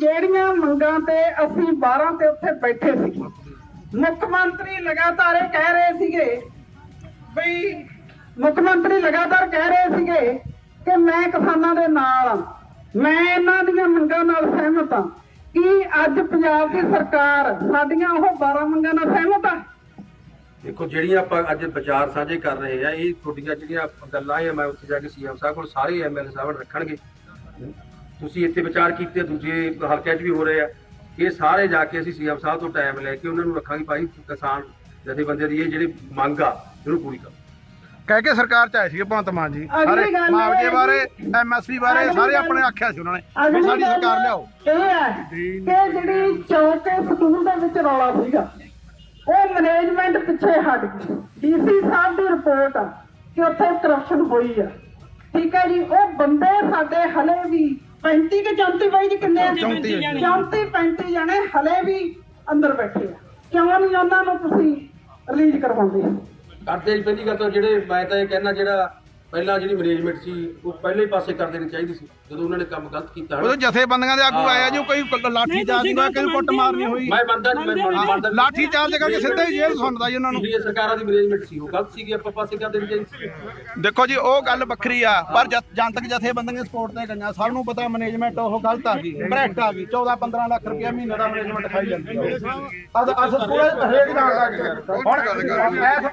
ਜਿਹੜੀਆਂ ਮੰਗਾਂ ਤੇ ਅਸੀਂ 12 ਤੇ ਉੱਥੇ ਬੈਠੇ ਸੀ, ਮੁੱਖ ਮੰਤਰੀ ਲਗਾਤਾਰ ਇਹ ਕਹਿ ਰਹੇ ਸੀਗੇ ਵੀ ਮੁੱਖ ਮੰਤਰੀ ਲਗਾਤਾਰ ਕਹਿ ਰਹੇ ਸੀਗੇ ਕਿ ਮੈਂ ਕਿਸਾਨਾਂ ਦੇ ਨਾਲ ਹਾਂ, ਮੈਂ ਇਹਨਾਂ ਦੀਆਂ ਮੰਗਾਂ ਨਾਲ ਸਹਿਮਤ ਹਾਂ। ਕੀ ਅੱਜ ਪੰਜਾਬ ਦੀ ਸਰਕਾਰ ਸਾਡੀਆਂ ਉਹ 12 ਮੰਗਾਂ ਨਾਲ ਸਹਿਮਤ ਆ? ਦੇਖੋ, ਜਿਹੜੀਆਂ ਆਪਾਂ ਅੱਜ ਵਿਚਾਰ ਸਾਂਝੇ ਕਰ ਰਹੇ ਆ ਇਹ ਤੁਹਾਡੀਆਂ ਜਿਹੜੀਆਂ ਗੱਲਾਂ ਆ, ਮੈਂ ਉੱਥੇ ਜਾ ਕੇ ਸੀਐਮ ਸਾਹਿਬ ਕੋਲ ਸਾਰੇ ਐਮਐਲਏ ਸਾਹਿਬ ਰੱਖਣਗੇ। ਤੁਸੀਂ ਇੱਥੇ ਵਿਚਾਰ ਕੀਤੇ ਦੂਜੇ ਹਲਕਿਆਂ 'ਚ ਵੀ ਹੋ ਰਹੇ ਆ। ਇਹ ਸਾਰੇ ਜਾ ਕੇ ਅਸੀਂ ਸੀਐਮ ਸਾਹਿਬ ਤੋਂ ਟਾਈਮ ਲੈ ਕੇ ਉਹਨਾਂ ਨੂੰ ਰੱਖਾਂਗੇ ਭਾਈ ਕਿਸਾਨ ਜਥੇਬੰਦੀਆਂ ਦੀ ਇਹ ਜਿਹੜੀ ਮੰਗ ਆ ਇਹਨੂੰ ਪੂਰੀ ਕਰੋ। ਕਹਿ ਕੇ ਸਰਕਾਰ ਚ ਆਏ ਸੀਗੇ ਭਗਵੰਤ ਮਾਨ ਜੀ। ਸਾਰੇ ਹੈ ਬਾਰੇ ਐਮਐਸਪੀ ਬਾਰੇ ਸਾਰੇ ਆਪਣੇ ਆਖਿਆ ਸੀ ਉਹਨਾਂ ਨੇ ਵੀ ਸਾਡੀ ਸਰਕਾਰ ਲਿਆਓ। ਇਹ ਹੈ ਕਿ ਜਿਹੜੀ ਚੌਕੇ ਸਕੂਲ ਦੇ ਵਿੱਚ ਰੌਲਾ ਸੀਗਾ ਉਹ ਮੈਨੇਜਮੈਂਟ ਪਿੱਛੇ ਹਟ ਗਈ। ਡੀਸੀ ਸਾਹਿਬ ਦੀ ਰਿਪੋਰਟ ਆ ਕਿ ਉੱਥੇ ਕਰਪਸ਼ਨ ਹੋਈ ਆ। ਠੀਕ ਹੈ ਜੀ ਉਹ ਬੰਦੇ ਸਾਡੇ ਹਲੇ ਵੀ 35 ਕਿ 34 ਬਾਈ ਜੀ ਕਿੰਨੇ ਆ? 34 34 35 ਜਣੇ ਹਲੇ ਵੀ ਅੰਦਰ ਬੈਠੇ ਆ। ਕਿਉਂ ਨਹੀਂ ਉਹਨਾਂ ਨੂੰ ਤੁਸੀਂ ਰਿਲੀਜ਼ ਕਰਵਾਉਂਦੇ? ਕਰਦੇ ਜੀ ਪਹਿਲੀ ਗੱਲ ਤਾਂ ਜਿਹੜੇ ਮੈਂ ਤਾਂ ਇਹ ਕਹਿਣਾ ਜਿਹੜਾ ਪਹਿਲਾਂ ਜਿਹੜੀ ਮੈਨੇਜਮੈਂਟ ਸੀ ਉਹ ਪਹਿਲੇ ਪਾਸੇ ਕਰ ਦੇਣੀ ਚਾਹੀਦੀ ਸੀ ਜਦੋਂ ਉਹਨਾਂ ਨੇ ਕੰਮ ਗਲਤ ਕੀਤਾ ਉਦੋਂ ਜਥੇਬੰਦੀਆਂ ਦੇ ਆਗੂ ਆਇਆ ਜੀ ਕੋਈ ਲਾਠੀ ਚਾਰਜ ਦਾ ਕੋਈ ਕੁੱਟ ਮਾਰਨੀ ਹੋਈ। ਮੈਂ ਜੀ, ਮੈਂ ਮੰਨਦਾ ਲਾਠੀ ਚਾਰਜ ਕਰਕੇ ਸਿੱਧਾ ਹੀ ਜੇਲ੍ਹ ਸੁਣਦਾ ਜੀ ਉਹਨਾਂ ਨੂੰ। ਪਿਛਲੀਆਂ ਸਰਕਾਰਾਂ ਦੀ ਮੈਨੇਜਮੈਂਟ ਸੀ ਉਹ ਗਲਤ ਸੀਗੀ ਆਪਾਂ ਪਾਸੇ ਕਰ ਦੇਣੀ ਚਾਹੀਦੀ ਸੀ। ਦੇਖੋ ਜੀ ਉਹ ਗੱਲ ਵੱਖਰੀ ਆ ਪਰ ਜਦ- ਜਨਤਕ ਜਥੇਬੰਦੀਆਂ ਸਪੋਰਟ ਤੇ ਗਈਆਂ। ਸਭ ਨੂੰ ਪਤਾ ਮੈਨੇਜਮੈਂਟ ਉਹ ਗਲਤ ਆ ਗਈ ਭ੍ਰਿਸ਼ਟ ਆ ਗਈ। 14 15 ਲੱਖ ਰੁਪਏ ਮਹੀਨੇ ਦਾ ਮੈਨੇਜਮੈਂਟ ਖਾਈ ਜਾਂਦੀ ਆ। ਅਦ ਅਸ ਪੂਰੇ ਹਰੇਕ ਨਾਲ ਹੁਣ ਇਸ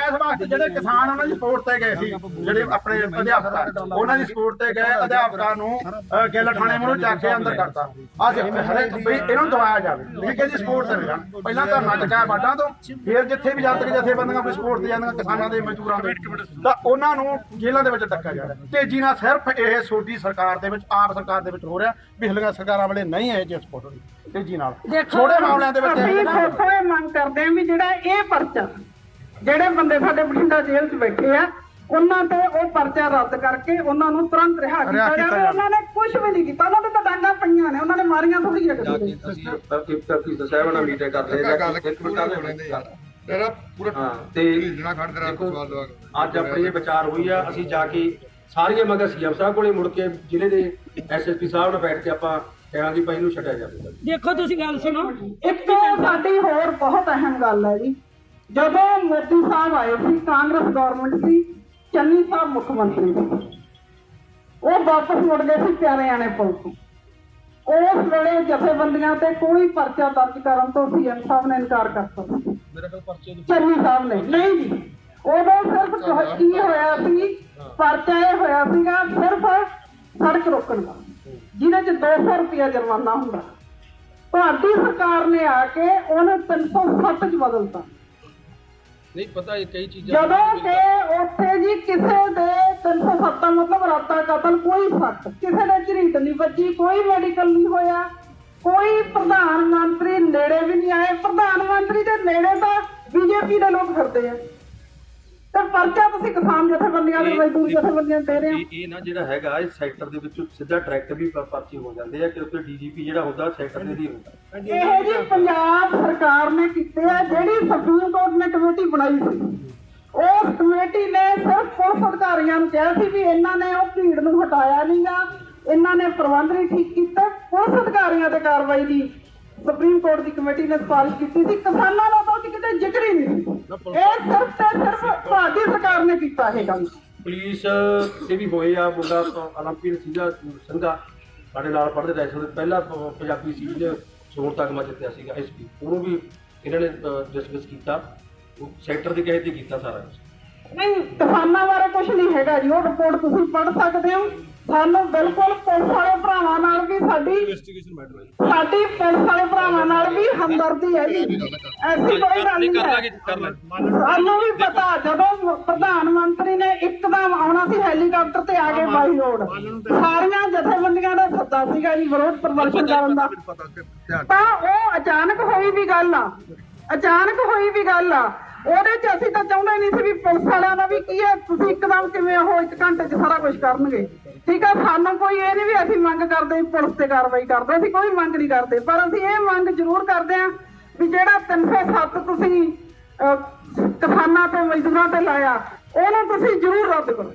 ਇਸ ਵਾਸਤੇ ਜਿਹੜੇ ਕਿਸਾਨ ਉਹਨਾਂ ਦੀ ਸਪੋਰਟ ਤੇ ਗਏ ਸੀ। ਜਿਹੜੇ ਆਪਣੇ ਅਧਿਆਪਕ ਆ, ਉਹਨਾਂ ਦੀ ਸਪੋਰਟ ਤੇ ਗਏ ਅਧਿਆਪਕਾਂ ਨੂੰ ਗਿੱਲ ਥਾਣੇ ਮੂਹਰੋਂ ਚੱਕ ਕੇ ਅੰਦਰ ਕਰਤਾ। ਅੱਜ ਹਰੇਕ ਵੀ ਇਹਨਾਂ ਨੂੰ ਦਵਾਇਆ ਜਾਵੇ। ਨਹੀਂ ਕਿ ਜੀ ਸਪੋਰਟ ਤੇ ਰਹਿਣ। ਪਹਿਲਾਂ ਧਰਨਾ ਟਿਕਾਇਆ ਬਾਟਾਂ ਤੋਂ ਫਿਰ ਜਿੱਥੇ ਵੀ ਜਨਤਕ ਜਥੇਬੰਦੀਆਂ ਕੋਈ ਸਪੋਰਟ ਤੇ ਜਾਂਦੀਆਂ ਕਿਸਾਨਾਂ ਦੇ ਮਜ਼ਦੂਰਾਂ ਦੇ ਤਾਂ ਉਹਨਾਂ ਨੂੰ ਜੇਲ੍ਹਾਂ ਦੇ ਵਿੱਚ ਟੱਕਿਆ ਜਾ ਰਿਹਾ। ਤੇਜ਼ੀ ਨਾਲ ਸਿਰਫ ਇਹ ਛੋਟੀ ਸਰਕਾਰ ਦੇ ਵਿੱਚ ਆਪ ਸਰਕਾਰ ਦੇ ਵਿੱਚ ਹੋ ਰਿਹਾ ਪਿਛਲੀਆਂ ਸਰਕਾਰਾਂ ਵਾਲੇ ਨਹੀਂ ਆਏ ਜੇ ਸਪੋਰਟ ਹੋਈ। ਤੇਜ਼ੀ ਨਾਲ ਥੋੜੇ ਮਾਮਲਿਆਂ ਦੇ ਅਸੀਂ ਵਿੱਚ ਇਹ ਮੰਗ ਕਰਦੇ ਹਾਂ ਵੀ ਜਿਹੜਾ ਇਹ ਪਰਚਾ ਜਿਹੜੇ ਬੰਦੇ ਸਾਡੇ ਬਠਿੰਡਾ ਜੇਲ੍ਹ 'ਚ ਬੈਠੇ ਆ ਉਹਨਾਂ ਤੇ ਉਹ ਪਰਚਾ ਰੱਦ ਕਰਕੇ ਉਹਨਾਂ ਨੂੰ ਤੁਰੰਤ ਰਿਹਾ ਕੀਤਾ ਜਾਵੇ। ਉਹਨਾਂ ਨੇ ਕੁਝ ਵੀ ਨਹੀਂ ਕੀਤਾ। ਉਹਨਾਂ ਦੇ ਤਾਂ ਡਾਂਗਾ ਪਈਆਂ ਨੇ। ਉਹਨਾਂ ਨੇ ਮਾਰੀਆਂ ਥੋੜੀ ਜਿਹੀ ਜਾ ਕਿਸੇ ਕੇ ਅਸੀਂ ਤਰਤੀਬ ਤਰਤੀਬ ਸਾਹਿਬ ਨਾਲ ਮੀਟਿੰਗ ਕਰਦੇ ਗੱਲ ਹਾਂ ਇੱਕ ਮਿੰਟ ਕਰ ਲੈਂਦੇ ਯਾਰ ਤੇਰਾ ਪੂਰਾ ਹਾਂ ਤੇ ਢੀਲਣਾ ਖੜ ਤੇਰਾ ਦੇਖੋ, ਸਵਾਲ ਦਵਾ ਅੱਜ ਆਪਣੀ ਇਹ ਵਿਚਾਰ ਹੋਈ ਆ। ਅਸੀਂ ਜਾ ਕੇ ਸਾਰੀਆਂ ਮੰਗਾਂ ਸੀਐਮ ਸਾਹਿਬ ਕੋਲੇ ਮੁੜ ਕੇ ਜ਼ਿਲ੍ਹੇ ਦੇ ਐਸਐਸਪੀ ਸਾਹਿਬ ਨਾਲ ਬੈਠ ਕੇ ਆਪਾਂ ਕਹਾਂਗੇ ਭਾਈ ਨੂੰ ਛੱਡਿਆ ਜਾਵੇ। ਦੇਖੋ ਤੁਸੀਂ ਗੱਲ ਸੁਣੋ। ਇੱਕ ਸਾਡੀ ਹੋਰ ਬਹੁਤ ਅਹਿਮ ਗੱਲ ਹੈ ਜੀ। ਜਦੋਂ ਮੋਦੀ ਸਾਹਿਬ ਆਏ ਸੀ ਕਾਂਗਰਸ ਗਵਰਨਮੈਂਟ ਸੀ ਚੰਨੀ ਸਾਹਿਬ ਮੁੱਖ ਮੰਤਰੀ। ਉਹ ਵਾਪਸ ਮੁੜ ਗਏ ਸੀ ਪਿਆਰਿਆਣੇ ਪੁਲ ਤੋਂ। ਉਸ ਵੇਲੇ ਜਥੇਬੰਦੀਆਂ ਤੇ ਕੋਈ ਪਰਚਾ ਦਰਜ ਕਰਨ ਤੋਂ ਸੀਐਮ ਸਾਹਿਬ ਨੇ ਇਨਕਾਰ ਕਰਤਾ। ਸੀ ਚੰਨੀ ਸਾਹਿਬ ਨੇ। ਨਹੀਂ ਜੀ ਉਦੋਂ ਸਿਰਫ ਕੀ ਹੋਇਆ ਸੀ ਪਰਚਾ ਇਹ ਹੋਇਆ ਸੀਗਾ ਸਿਰਫ ਸੜਕ ਰੋਕਣ ਦਾ ਜਿਹਦੇ ਚ 200 ਰੁਪਇਆ ਜੁਰਮਾਨਾ ਹੁੰਦਾ। ਤੁਹਾਡੀ ਸਰਕਾਰ ਨੇ ਆ ਕੇ ਉਹਨੂੰ 307 ਚ ਬਦਲਤਾ। ਨਹੀਂ ਪਤਾ ਇਹ ਕਈ ਚੀਜ਼ਾਂ ਜਦੋਂ ਕਿ ਉੱਥੇ ਜੀ ਕਿਸੇ ਦੇ 307 ਦਾ ਮਤਲਬ ਰਾਤਾ ਕਤਲ ਕੋਈ ਸੱਟ ਕਿਸੇ ਦੇ ਝਰੀਟ ਨਹੀਂ ਵੱਜੀ ਕੋਈ ਮੈਡੀਕਲ ਨਹੀਂ ਹੋਇਆ ਕੋਈ ਪ੍ਰਧਾਨ ਮੰਤਰੀ ਨੇੜੇ ਵੀ ਨਹੀਂ ਆਏ। ਪ੍ਰਧਾਨ ਮੰਤਰੀ ਦੇ ਨੇੜੇ ਤਾਂ ਬੀਜੇਪੀ ਦੇ ਲੋਕ ਫਿਰਦੇ ਆ। ਤੇ ਪਰਚਾ ਤੁਸੀਂ ਕਿਸਾਨ ਜਥੇਬੰਦੀਆਂ ਦੇ ਮਜ਼ਦੂਰ ਜਥੇਬੰਦੀਆਂ ਦੇ ਰਹੇ ਹੋ। ਇਹ ਨਾ ਜਿਹੜਾ ਹੈਗਾ ਇਹ ਸੈਕਟਰ ਦੇ ਵਿੱਚ ਸਿੱਧਾ ਡਾਇਰੈਕਟ ਵੀ ਪ- ਪਰਚੇ ਹੋ ਜਾਂਦੇ ਆ ਕਿਉਂਕਿ ਡੀਜੀਪੀ ਜਿਹੜਾ ਹੁੰਦਾ ਸੈਕਟਰ ਦੇ ਦੀ ਹੁੰਦਾ। ਇਹ ਜੀ ਪੰਜਾਬ ਸਰਕਾਰ ਨੇ ਕੀਤੇ ਆ ਜਿਹੜੀ ਸੁਪਰੀਮ ਕੋਰਟ ਨੇ ਕਮੇਟੀ ਬਣਾਈ ਸੀ। ਉਸ ਕਮੇਟੀ ਨੇ ਸਿਰਫ ਪੁਲਿਸ ਅਧਿਕਾਰੀਆਂ ਨੂੰ ਕਿਹਾ ਸੀ ਵੀ ਇਹਨਾਂ ਨੇ ਉਹ ਭੀੜ ਨੂੰ ਹਟਾਇਆ ਨਹੀਂਗਾ ਇਹਨਾਂ ਨੇ ਪ੍ਰਬੰਧ ਨਹੀਂ ਠੀਕ ਕੀਤਾ। ਪੁਲਿਸ ਅਧਿਕਾਰੀਆਂ ਤੇ ਕਾਰਵਾਈ ਦੀ ਸੁਪਰੀਮ ਕੋਰਟ ਦੀ ਕਮੇਟੀ ਨੇ ਸਿਫਾਰਿਸ਼ ਕੀਤੀ ਸੀ। ਕਿਸਾਨਾਂ ਦਾ ਤਾਂ ਉਹਦੀ ਕਿਤੇ ਜ਼ਿਕਰ ਹੀ ਨਹੀਂ ਸੀ। ਇਹ ਸਿਰਫ ਤੇ ਸਿਰਫ ਨੇ ਕੀਤਾ ਇਹ ਗੱਲ? ਪੁਲਿਸ ਤੇ ਵੀ ਹੋਏ ਆ ਮੁੰਡਾ ਓਲੰਪੀਅਨ ਸੀਗਾ ਸੰਘਾ। ਸਾਡੇ ਨਾਲ ਪੜ੍ਹਦੇ ਰੈਸ਼ਨਲ ਪਹਿਲਾ ਪੰਜਾਬੀ ਸੀ ਜਿਹਨੇ ਸੋਰ ਤਗਮਾ ਜਿੱਤਿਆ ਸੀਗਾ ਐਸਪੀ ਉਹਨੂੰ ਵੀ ਇਹਨਾਂ ਨੇ ਡਿਸਕਸ ਕੀਤਾ। ਉਹ ਸੈਕਟਰ ਦੇ ਕਹੇ ਤੇ ਕੀਤਾ ਸਾਰਾ ਕੁਛ। ਨਹੀਂ ਕਿਸਾਨਾਂ ਬਾਰੇ ਕੁਝ ਨਹੀਂ ਹੈਗਾ ਜੀ। ਉਹ ਰਿਪੋਰਟ ਤੁਸੀਂ ਪੜ੍ਹ ਸਕਦੇ ਹੋ। ਸਾਨੂੰ ਬਿਲਕੁਲ ਪੁਲਿਸ ਵਾਲੇ ਭਰਾਵਾਂ ਨਾਲ ਵੀ ਸਾਡੀ ਸਾਡੀ ਪੁਲਿਸ ਵਾਲੇ ਭਰਾਵਾਂ ਨਾਲ ਵੀ ਹਮਦਰਦੀ ਹੈ ਜੀ। ਐਸੀ ਕੋਈ ਗੱਲ ਨਹੀਂ ਹੈ। ਸਾਨੂੰ ਵੀ ਪਤਾ ਜਦੋਂ ਪ੍ਰਧਾਨ ਮੰਤਰੀ ਨੇ ਇੱਕਦਮ ਆਉਣਾ ਸੀ ਹੈਲੀਕਾਪਟਰ ਤੇ ਆ ਗਏ ਬਾਈ ਰੋਡ। ਸਾਰੀਆਂ ਜਥੇਬੰਦੀਆਂ ਦਾ ਸੱਦਾ ਸੀਗਾ ਜੀ ਵਿਰੋਧ ਪ੍ਰਦਰਸ਼ਨ ਕਰਨ ਦਾ। ਤਾਂ ਉਹ ਅਚਾਨਕ ਹੋਈ ਵੀ ਗੱਲ ਆ। ਅਚਾਨਕ ਹੋਈ ਵੀ ਗੱਲ ਆ। ਉਹਦੇ ਚ ਅਸੀਂ ਤਾਂ ਚਾਹੁੰਦੇ ਨਹੀਂ ਸੀ ਵੀ ਪੁਲਿਸ ਵਾਲਿਆਂ ਦਾ ਵੀ ਕੀ ਹੈ ਤੁਸੀਂ ਇੱਕਦਮ ਕਿਵੇਂ ਉਹ ਇੱਕ ਘੰਟੇ ਚ ਸਾਰਾ ਕੁਝ ਕਰਨਗੇ। ਠੀਕ ਆ ਸਾਨੂੰ ਕੋਈ ਇਹ ਨਹੀਂ ਵੀ ਅਸੀਂ ਮੰਗ ਕਰਦੇ ਪੁਲਿਸ ਤੇ ਕਾਰਵਾਈ ਕਰਦੇ ਅਸੀਂ ਕੋਈ ਮੰਗ ਨਹੀਂ ਕਰਦੇ। ਪਰ ਅਸੀਂ ਇਹ ਮੰਗ ਜ਼ਰੂਰ ਕਰਦੇ ਹਾਂ ਵੀ ਜਿਹੜਾ 307 ਤੁਸੀਂ ਕਿਸਾਨਾਂ ਤੇ ਮਜ਼ਦੂਰਾਂ ਤੇ ਲਾਇਆ ਉਹਨੂੰ ਤੁਸੀਂ ਜ਼ਰੂਰ ਰੱਦ ਕਰੋ।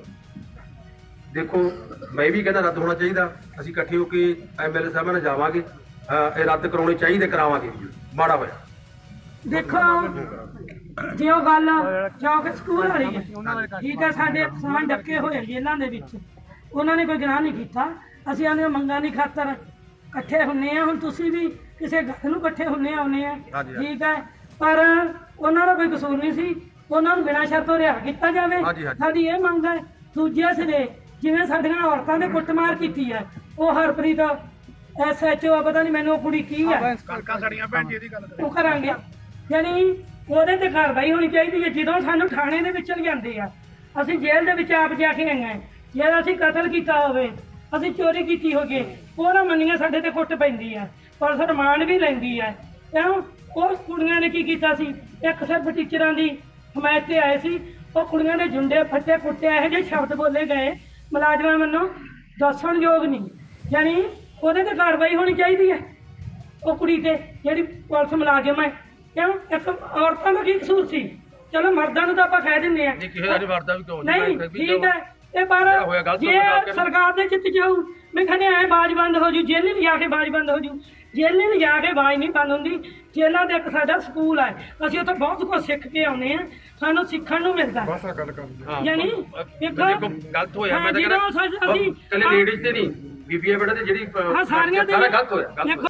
ਦੇਖੋ ਮੈਂ ਵੀ ਕਹਿੰਦਾ ਰੱਦ ਹੋਣਾ ਚਾਹੀਦਾ। ਅਸੀਂ ਇਕੱਠੇ ਹੋ ਕੇ ਐਮਐਲਏ ਸਾਹਿਬਾਂ ਨਾਲ ਜਾਵਾਂਗੇ। ਇਹ ਰੱਦ ਕਰਾਉਣੇ ਚਾਹੀਦੇ ਕਰਾਵਾਂਗੇ। ਮਾੜਾ ਹੋਇਆ। ਦੇਖੋ ਜੇ ਉਹ ਗੱਲ ਚੌਕ ਸਕੂਲ ਵਾਲੀ ਹੈ ਠੀਕ ਹੈ ਸਾਡੇ ਕਿਸਾਨ ਡੱਕੇ ਹੋਏ ਜੇਲ੍ਹਾਂ ਦੇ ਵਿੱਚ। ਉਹਨਾਂ ਨੇ ਕੋਈ ਗੁਨਾਹ ਨਹੀਂ ਕੀਤਾ। ਅਸੀਂ ਆਨੇ ਮੰਗਾਂ ਦੀ ਖਾਤਰ ਇਕੱਠੇ ਹੁੰਨੇ ਆ ਹੁਣ ਤੁਸੀਂ ਵੀ ਕਿਸੇ ਗੱਲ ਨੂੰ ਇਕੱਠੇ ਹੁੰਨੇ ਆਉਨੇ ਆ। ਠੀਕ ਹੈ ਪਰ ਉਹਨਾਂ ਦਾ ਕੋਈ ਕਸੂਰ ਨਹੀਂ ਸੀ। ਉਹਨਾਂ ਨੂੰ ਬਿਨਾਂ ਸ਼ਰਤੋਂ ਰਿਹਾ ਕੀਤਾ ਜਾਵੇ। ਸਾਡੀ ਇਹ ਮੰਗ ਹੈ ਦੂਜੇ ਸਿਰੇ ਜਿਵੇਂ ਸਾਡੀਆਂ ਔਰਤਾਂ ਦੇ ਕੁੱਟਮਾਰ ਕੀਤੀ ਹੈ ਉਹ ਹਰਪ੍ਰੀਤ ਐਸਐਚਓ ਪਤਾ ਨਹੀਂ ਮੈਨੂੰ ਉਹ ਕੁੜੀ ਕੀ ਹੈ ਕਣਕਾਂ ਸੜੀਆਂ ਭੈਣ ਜੀ ਦੀ ਗੱਲ ਉਹ ਕਰਾਂਗੇ। ਯਾਨੀ ਉਹਦੇ ਤੇ ਕਾਰਵਾਈ ਹੋਣੀ ਚਾਹੀਦੀ ਹੈ, ਜਦੋਂ ਸਾਨੂੰ ਥਾਣੇ ਦੇ ਵਿੱਚ ਲਿਆਂਦੇ ਆ। ਅਸੀਂ ਜੇਲ੍ਹ ਦੇ ਵਿੱਚ ਆਪ ਜਾ ਕੇ ਆਏ ਹਾਂ। ਜੇ ਅਸੀਂ ਕਤਲ ਕੀਤਾ ਹੋਵੇ, ਅਸੀਂ ਚੋਰੀ ਕੀਤੀ ਹੋਵੇ, ਉਹ ਨਾ ਮੰਨੀਆਂ ਸਾਡੇ ਤੇ ਕੁੱਟ ਪੈਂਦੀ ਆ ਪਰ ਰਿਮਾਂਡ ਵੀ ਲੈਂਦੀ ਆ। ਕਿਉਂ? ਉਹ ਕੁੜੀਆਂ ਨੇ ਕੀ ਕੀਤਾ ਸੀ? ਇੱਕ ਸਿਰਫ ਟੀਚਰਾਂ ਦੀ ਹਮਾਇਤ ਤੇ ਆਏ ਸੀ। ਉਹ ਕੁੜੀਆਂ ਦੇ ਜੁੰਡੇ ਫੱਟੇ ਕੁੱਟੇ, ਇਹੋ ਜਿਹੇ ਸ਼ਬਦ ਬੋਲੇ ਗਏ। ਮੁਲਾਜ਼ਮਾਂ ਵੱਲੋਂ ਦੱਸਣਯੋਗ ਨਹੀਂ। ਯਾਨੀ ਉਹਦੇ ਤੇ ਕਾਰਵਾਈ ਹੋਣੀ ਚਾਹੀਦੀ ਹੈ। ਉਹ ਕੁੜੀ ਤੇ ਜਿਹੜੀ ਪੁਲਿਸ ਮੁਲਾਜ਼ਮ ਹੈ ਕਿਉਂ? ਇੱਕ ਔਰਤਾਂ ਦਾ ਕੀ ਕਸੂਰ ਸੀ? ਚਲੋ ਮਰਦਾਂ ਨੂੰ ਤਾਂ ਆਪਾਂ ਕਹਿ ਦਿੰਦੇ ਆ। ਨਹੀਂ ਕਿਸੇ ਦਾ ਨਹੀਂ ਵਰਦਾ ਵੀ ਕਿਉਂ ਨਹੀਂ? ਠੀਕ ਹੈ। ਇਹ ਜੇ ਕਰਨਾ। ਸਰਕਾਰ ਦੇ ਚਿੱਤ ਚ ਆਊ ਮੈਂ ਕਹਿੰਦੇ ਐ ਬਾਜ ਬੰਦ ਹੋ ਜੂ ਜੇਲ੍ਹ ਨਹੀਂ ਜਾ ਕੇ ਬਾਜ ਬੰਦ ਹੋ ਜੂ। ਜੇਲ੍ਹ ਨਹੀਂ ਜਾ ਕੇ ਬਾਜ ਨਹੀਂ ਬੰਦ ਹੁੰਦੀ। ਜੇਲ੍ਹਾਂ ਦੇ ਇੱਕ ਸਾਡਾ ਸਕੂਲ ਹੈ। ਅਸੀਂ ਉੱਥੇ ਬਹੁਤ ਕੁਝ ਸਿੱਖ ਕੇ ਆਉਨੇ ਆ ਸਾਨੂੰ ਸਿੱਖਣ ਨੂੰ ਮਿਲਦਾ। ਬਸ ਆ ਗੱਲ ਕਰ ਹਾਂ, ਯਾਨੀ ਦੇਖੋ ਗਲਤ ਹੋਇਆ। ਮੈਂ ਤਾਂ ਕਹਿੰਦਾ ਅਸੀਂ- ਕੱਲੇ ਲੇਡੀਜ਼ ਤੇ ਨਹੀਂ ਬੀਬੀਆਂ ਬੇਟਾ ਤੇ ਜਿਹੜੀ ਸਾਰਾ ਗਲਤ ਹੋਇਆ।